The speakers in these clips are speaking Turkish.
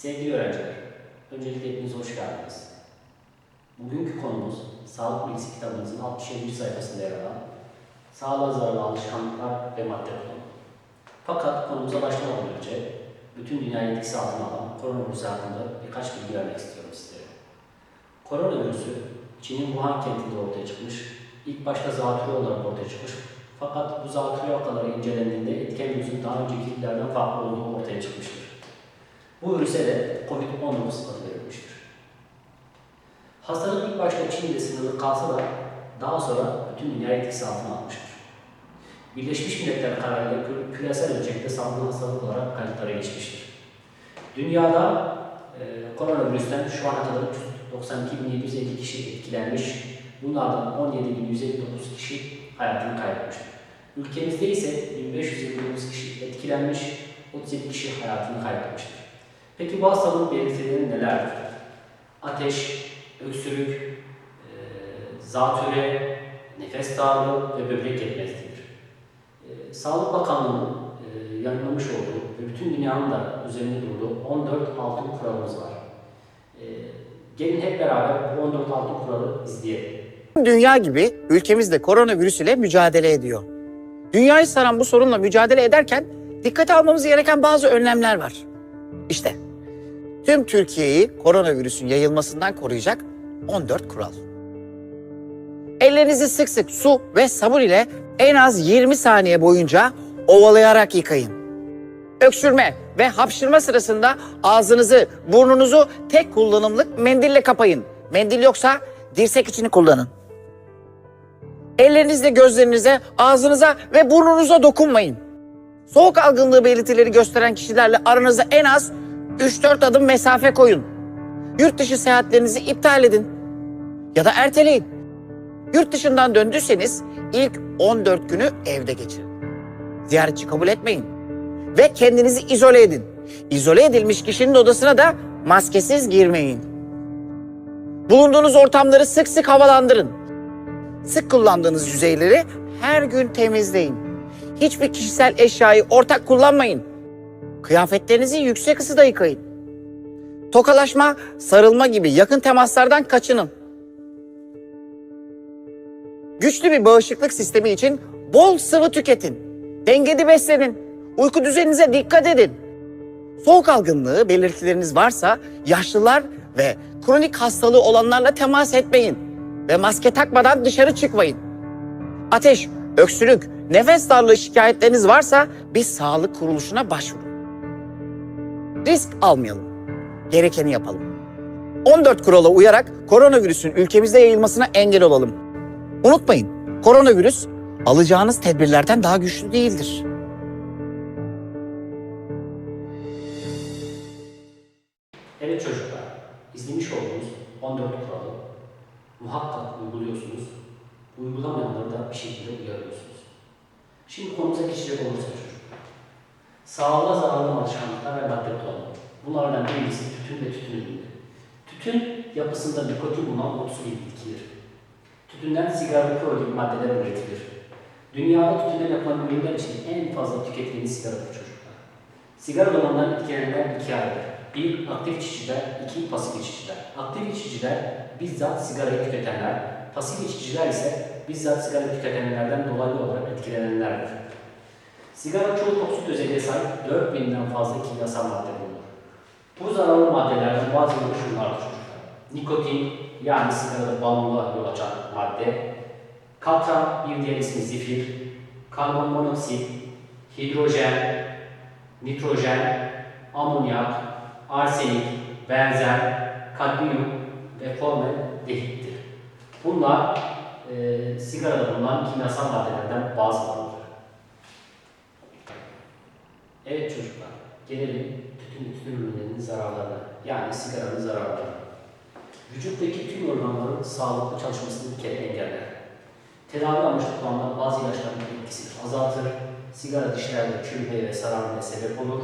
Sevgili öğrenciler, öncelikle hepiniz hoş geldiniz. Bugünkü konumuz Sağlık Bilgisi kitabımızın 67. sayfasında yer alan Sağlığa zararlı alışkanlıklar ve madde kullanımı. Fakat konumuza başlamadan önce bütün dünyayı etkisi altına alan koronavirüsü hakkında birkaç bilgi vermek istiyorum sizlere. Koronavirüsü Çin'in Wuhan kentinde ortaya çıkmış, ilk başta zatürre olarak ortaya çıkmış fakat bu zatürre vakaları incelendiğinde etken virüsün daha önceki illerden farklı olduğu ortaya çıkmıştır. Bu virüse de COVID-19 adı verilmiştir. Hastalık ilk başta Çin'de sınırlı kalsa da daha sonra bütün dünya etkisi altına almıştır. Birleşmiş Milletler kararıyla kü- küresel ölçekte salgın hastalık olarak kayıtlara geçmiştir. Dünyada e, koronavirüsten şu ana kadar 92.750 kişi etkilenmiş, bunlardan 17.159 kişi hayatını kaybetmiştir. Ülkemizde ise 1529 kişi etkilenmiş, 37 kişi hayatını kaybetmiştir. Peki bu hastalığın belirtileri nelerdir? Ateş, öksürük, e, zatüre, nefes darlığı ve böbrek yetmezliğidir. E, Sağlık Bakanlığı'nın e, yayınlamış olduğu ve bütün dünyanın da üzerinde durduğu 14 altın kuralımız var. E, gelin hep beraber bu 14 altın kuralı izleyelim. Dünya gibi ülkemiz de koronavirüs ile mücadele ediyor. Dünyayı saran bu sorunla mücadele ederken dikkate almamız gereken bazı önlemler var. İşte tüm Türkiye'yi koronavirüsün yayılmasından koruyacak 14 kural. Ellerinizi sık sık su ve sabun ile en az 20 saniye boyunca ovalayarak yıkayın. Öksürme ve hapşırma sırasında ağzınızı, burnunuzu tek kullanımlık mendille kapayın. Mendil yoksa dirsek içini kullanın. Ellerinizle gözlerinize, ağzınıza ve burnunuza dokunmayın. Soğuk algınlığı belirtileri gösteren kişilerle aranıza en az 3-4 adım mesafe koyun. Yurt dışı seyahatlerinizi iptal edin ya da erteleyin. Yurt dışından döndüyseniz ilk 14 günü evde geçirin. Ziyaretçi kabul etmeyin ve kendinizi izole edin. İzole edilmiş kişinin odasına da maskesiz girmeyin. Bulunduğunuz ortamları sık sık havalandırın. Sık kullandığınız yüzeyleri her gün temizleyin. Hiçbir kişisel eşyayı ortak kullanmayın. Kıyafetlerinizi yüksek ısıda yıkayın. Tokalaşma, sarılma gibi yakın temaslardan kaçının. Güçlü bir bağışıklık sistemi için bol sıvı tüketin. Dengeli beslenin. Uyku düzeninize dikkat edin. Soğuk algınlığı belirtileriniz varsa yaşlılar ve kronik hastalığı olanlarla temas etmeyin ve maske takmadan dışarı çıkmayın. Ateş, öksürük, nefes darlığı şikayetleriniz varsa bir sağlık kuruluşuna başvurun. Risk almayalım. Gerekeni yapalım. 14 kurala uyarak koronavirüsün ülkemizde yayılmasına engel olalım. Unutmayın, koronavirüs alacağınız tedbirlerden daha güçlü değildir. Evet çocuklar, izlemiş olduğunuz 14 kuralı muhakkak uyguluyorsunuz. Uygulamayanları da bir şekilde uyarıyorsunuz. Şimdi konumuza geçecek olursak. Sağlığa zararlı alışkanlıklar ve madde kullanımı. Bunlardan birincisi tütün ve tütün ürünleri. Tütün yapısında nikotin bulunan bir bitkidir. Tütünden sigara ve pro gibi maddeler üretilir. Dünyada tütünden yapılan ürünler için en fazla tüketilen sigaradır çocuklar. Sigara dumanından etkilenenler ikiye ayrılır. Bir, aktif içiciler, iki, pasif içiciler. Aktif içiciler bizzat sigarayı tüketenler, pasif içiciler ise bizzat sigara tüketenlerden dolaylı olarak etkilenenlerdir. Sigara çoğu toksik özelliğe sahip 4000'den fazla kimyasal madde bulunur. Bu zararlı maddelerden bazıları şunlardır. Nikotin, yani sigarada bağımlılığa yol açan madde, katran, bir diğer ismi zifir, karbon monoksit, hidrojen, nitrojen, amonyak, arsenik, benzer, kadmiyum ve formaldehittir. Bunlar e, sigarada bulunan kimyasal maddelerden bazılarıdır. Evet çocuklar, gelelim tütün tütün ürünlerinin zararlarına, yani sigaranın zararlarına. Vücuttaki tüm organların sağlıklı çalışmasını bir kere engeller. Tedavi amaçlı kullanılan bazı ilaçların etkisini azaltır, sigara dişlerde çürümeye ve sararmaya sebep olur,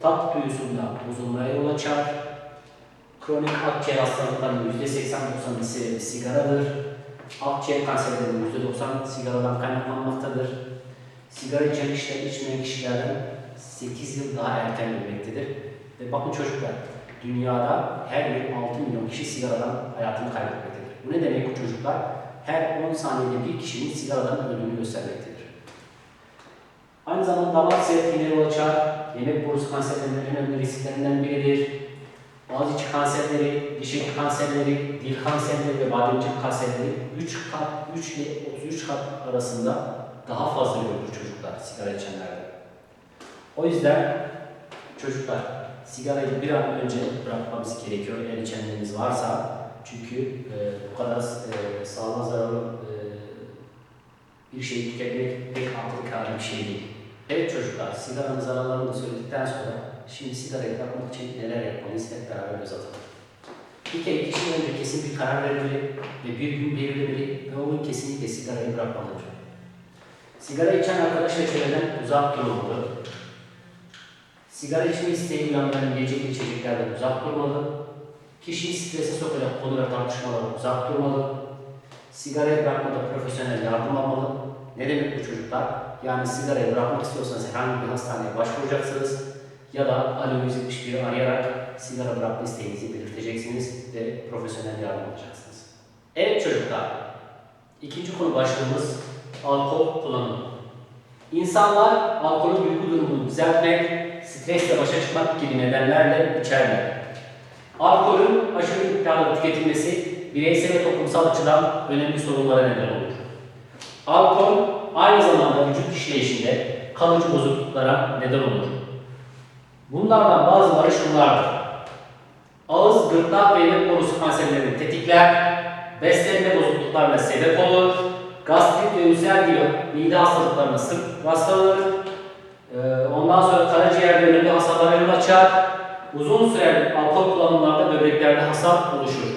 tat duyusunda bozulmaya yol açar, kronik akciğer hastalıklarının %80-90'ın sebebi sigaradır, akciğer kanserlerinin %90 sigaradan kaynaklanmaktadır, sigara içen kişiler içmeyen kişilerden 8 yıl daha erken ölmektedir Ve bakın çocuklar, dünyada her yıl 6 milyon kişi sigaradan hayatını kaybetmektedir. Bu ne demek çocuklar? Her 10 saniyede bir kişinin sigaradan öldüğünü göstermektedir. Aynı zamanda damar yol açar, yemek borusu kanserlerinin en önemli risklerinden biridir. Boğaz içi kanserleri, diş kanserleri, dil kanserleri ve bademcik kanserleri 3 kat, 3 ile 33 kat arasında daha fazla görülür çocuklar sigara içenlerde. O yüzden çocuklar sigarayı bir an önce bırakmamız gerekiyor eğer içenleriniz varsa. Çünkü e, bu kadar e, sağlığa zararlı e, bir şeyi tüketmek pek akıl kârı bir şey değil. Evet çocuklar, sigaranın zararlarını da söyledikten sonra şimdi sigarayı bırakmak için neler yapmalıyız hep beraber göz atalım. Bir kere kişi önce kesin bir karar vermeli ve bir gün belirlemeli ve o gün kesinlikle sigarayı bırakmalıdır. Sigara içen arkadaş ve çevreden uzak durmalı. Sigara içme isteği uyandıran yiyecek içeceklerden uzak durmalı. Kişiyi strese sokacak konu ve tartışmalardan uzak durmalı. Sigarayı bırakmada profesyonel yardım almalı. Ne demek bu çocuklar? Yani sigarayı bırakmak istiyorsanız herhangi bir hastaneye başvuracaksınız ya da Alo 171'i arayarak sigara bırakma isteğinizi belirteceksiniz ve profesyonel yardım alacaksınız. Evet çocuklar, ikinci konu başlığımız alkol kullanımı. İnsanlar alkolün duygu durumunu düzeltmek, stresle başa çıkmak gibi nedenlerle içerler. Alkolün aşırı miktarda tüketilmesi bireysel ve toplumsal açıdan önemli sorunlara neden olur. Alkol aynı zamanda vücut işleyişinde kalıcı bozukluklara neden olur. Bunlardan bazıları şunlardır. Ağız, gırtlak ve yemek borusu kanserlerini tetikler, beslenme bozukluklarına sebep olur, gastrit ve ülser gibi mide hastalıklarına sık rastlanır, Ee, ondan sonra karaciğer bölümünde hasarlara yol açar, uzun süreli alkol kullanımlarda böbreklerde hasar oluşur.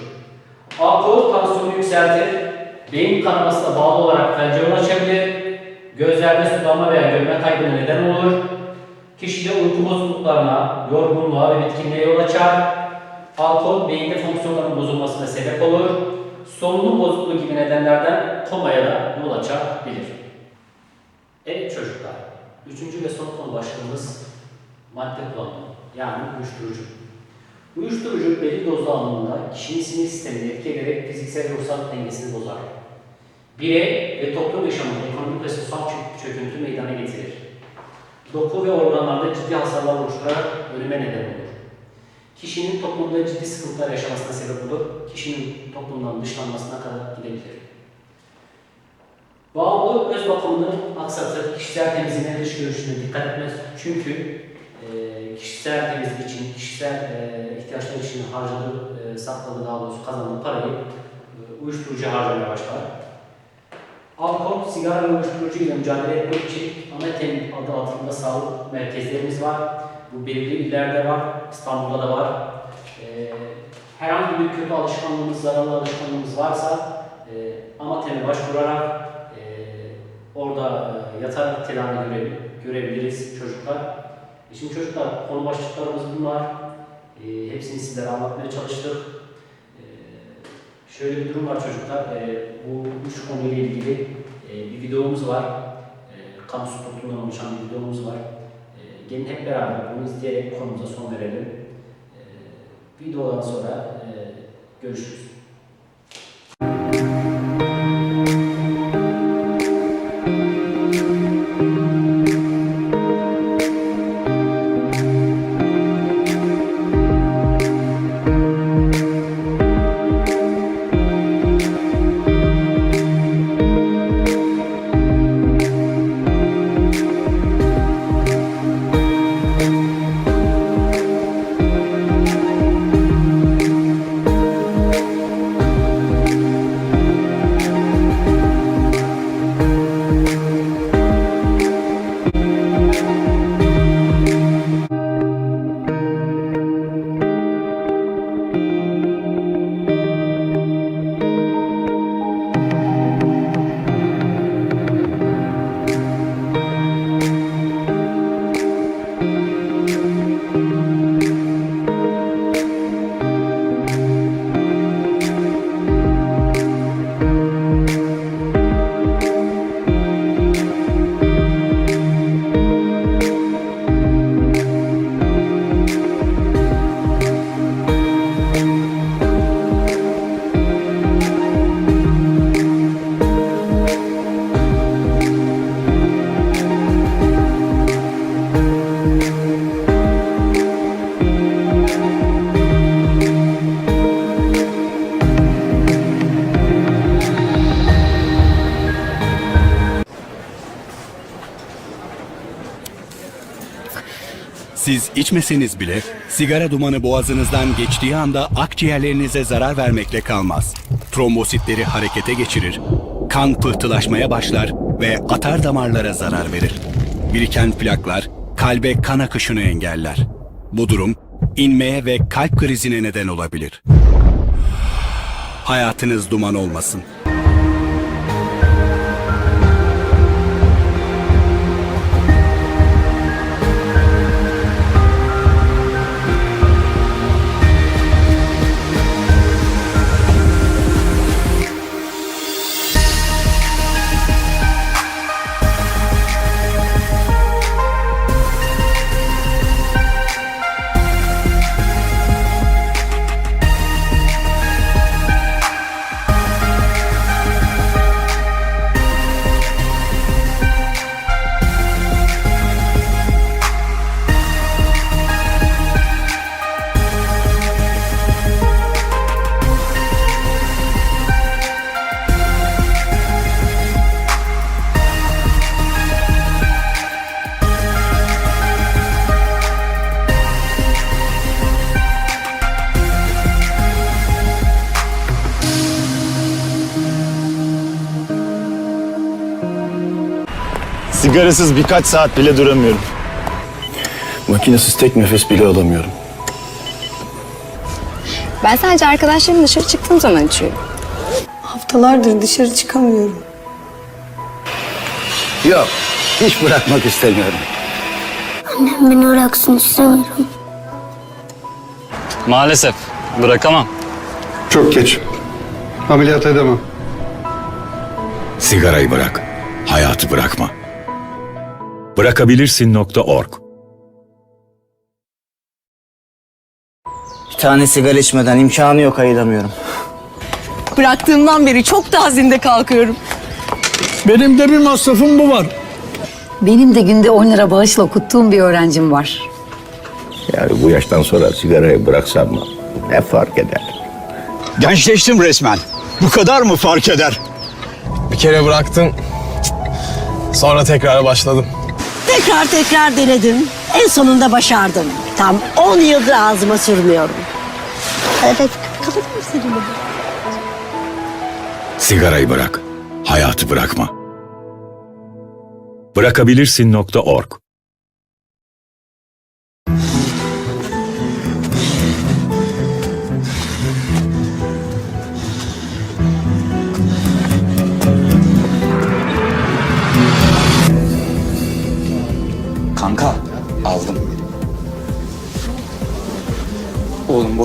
Alkol tansiyonu yükseltir, beyin kanamasına bağlı olarak felce yol açabilir, gözlerde sulanma veya görme kaybına neden olur, kişide uyku bozukluklarına, yorgunluğa ve bitkinliğe yol açar, alkol beyinde fonksiyonların bozulmasına sebep olur, solunum bozukluğu gibi nedenlerden komaya da yol açabilir. Evet çocuklar, üçüncü ve son konu başlığımız madde kullanımı, yani uyuşturucu. Uyuşturucu belli dozda alındığında kişinin sinir sistemini etki ederek fiziksel ve ruhsal dengesini bozar. Birey ve toplum yaşamında ekonomik ve sosyal çö- çöküntü meydana getirir. Doku ve organlarda ciddi hasarlar oluşturarak ölüme neden olur. Kişinin toplumda ciddi sıkıntılar yaşamasına sebep olur, kişinin toplumdan dışlanmasına kadar gidebilir. Bağımlı öz bakımını aksatır, kişisel temizliğine dış görüşüne dikkat etmez. Çünkü e, kişisel temizlik için, kişisel e, ihtiyaçlar için harcadığı, e, sakladığı daha doğrusu kazandığı parayı e, uyuşturucu harcamaya başlar. Alkol, sigara ve uyuşturucu ile mücadele etmek için ANETEM adı altında sağlık merkezlerimiz var. Bu belirli illerde var, İstanbul'da da var. E, herhangi bir kötü alışkanlığımız, zararlı alışkanlığımız varsa e, ANETEM'e başvurarak e, orada e, yatarak tedavi göre, görebiliriz çocuklar. E Şimdi çocuklar konu başlıklarımız bunlar. E, hepsini sizlere anlatmaya çalıştık. E, şöyle bir durum var çocuklar. E, bu üç konuyla ilgili e, bir videomuz var. E, kamu spotundan oluşan bir videomuz var. Gelin hep beraber bunu izleyerek konumuza son verelim. Videodan sonra e, görüşürüz. Siz içmeseniz bile sigara dumanı boğazınızdan geçtiği anda akciğerlerinize zarar vermekle kalmaz. Trombositleri harekete geçirir, kan pıhtılaşmaya başlar ve atar damarlara zarar verir. Biriken plaklar kalbe kan akışını engeller. Bu durum inmeye ve kalp krizine neden olabilir. Hayatınız duman olmasın. Sigarasız birkaç saat bile duramıyorum. Makinesiz tek nefes bile alamıyorum. Ben sadece arkadaşlarım dışarı çıktığım zaman içiyorum. Haftalardır dışarı çıkamıyorum. Yok, hiç bırakmak istemiyorum. Annem beni bıraksın istemiyorum. Maalesef bırakamam. Çok geç. Ameliyat edemem. Sigarayı bırak, hayatı bırakma. Bırakabilirsin.org Bir tane sigara içmeden imkanı yok ayılamıyorum. Bıraktığımdan beri çok daha zinde kalkıyorum. Benim de bir masrafım bu var. Benim de günde 10 lira bağışla okuttuğum bir öğrencim var. Yani bu yaştan sonra sigarayı bıraksam mı? Ne fark eder? Gençleştim resmen. Bu kadar mı fark eder? Bir kere bıraktım. Sonra tekrar başladım. Tekrar tekrar denedim. En sonunda başardım. Tam 10 yıldır ağzıma sürmüyorum. Evet, kalır mısın Sigarayı bırak, hayatı bırakma. Bırakabilirsin.org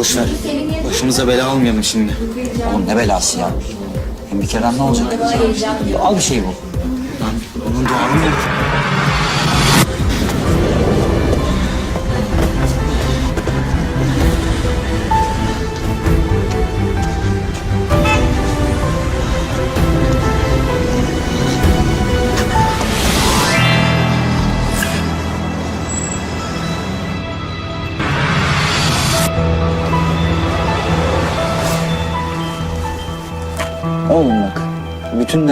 boş ver. Başımıza bela almayalım şimdi. Oğlum ne belası ya? Hem bir kere ne olacak? Al bir şey bu. Lan onun duanı mı?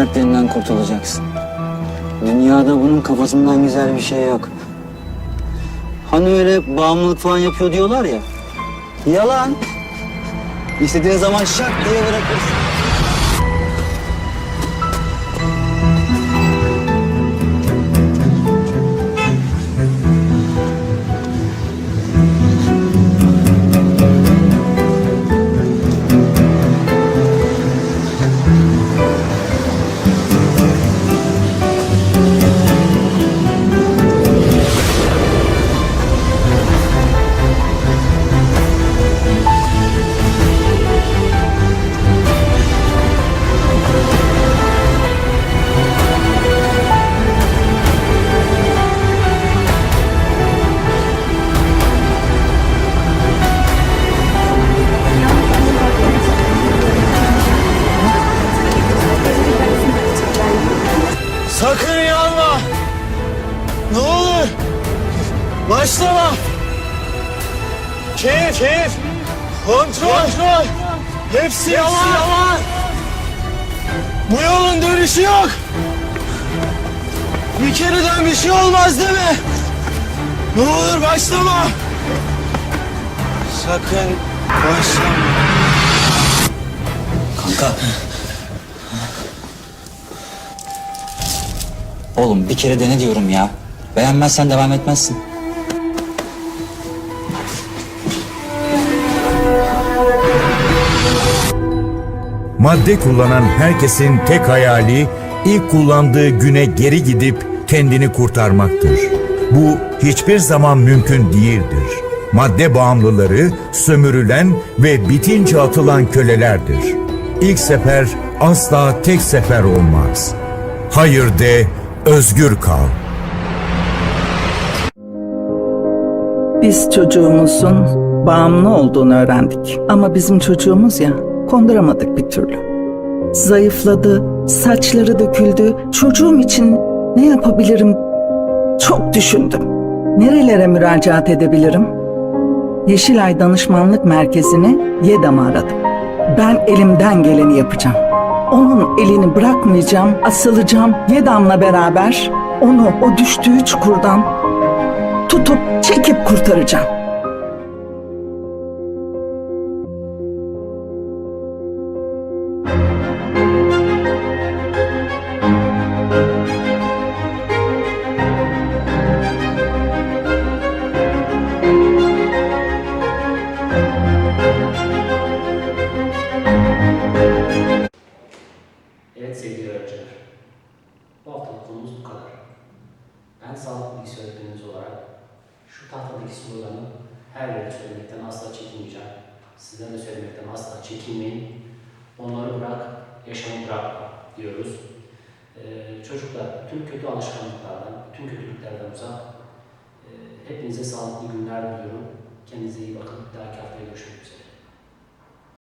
Dertlerinden kurtulacaksın. Dünyada bunun kafasından güzel bir şey yok. Hani öyle bağımlılık falan yapıyor diyorlar ya. Yalan. İstediğin zaman şak diye bırakırsın. Yolun dönüşü yok. Bir kereden bir şey olmaz değil mi? Ne olur başlama. Sakın başlama. Kanka. Oğlum bir kere dene diyorum ya. Beğenmezsen devam etmezsin. Madde kullanan herkesin tek hayali ilk kullandığı güne geri gidip kendini kurtarmaktır. Bu hiçbir zaman mümkün değildir. Madde bağımlıları sömürülen ve bitince atılan kölelerdir. İlk sefer asla tek sefer olmaz. Hayır de, özgür kal. Biz çocuğumuzun bağımlı olduğunu öğrendik. Ama bizim çocuğumuz ya, konduramadık bir türlü. Zayıfladı, saçları döküldü. Çocuğum için ne yapabilirim? Çok düşündüm. Nerelere müracaat edebilirim? Yeşilay Danışmanlık Merkezi'ni YEDAM'ı aradım. Ben elimden geleni yapacağım. Onun elini bırakmayacağım, asılacağım YEDAM'la beraber onu o düştüğü çukurdan tutup çekip kurtaracağım. Tahtadaki sloganı her yerde söylemekten asla çekinmeyeceğim. Sizden de söylemekten asla çekinmeyin. Onları bırak, yaşamı bırakma diyoruz. Ee, çocuklar tüm kötü alışkanlıklardan, tüm kötülüklerden uzak. Ee, hepinize sağlıklı günler diliyorum. Kendinize iyi bakın. Bir dahaki haftaya görüşmek üzere.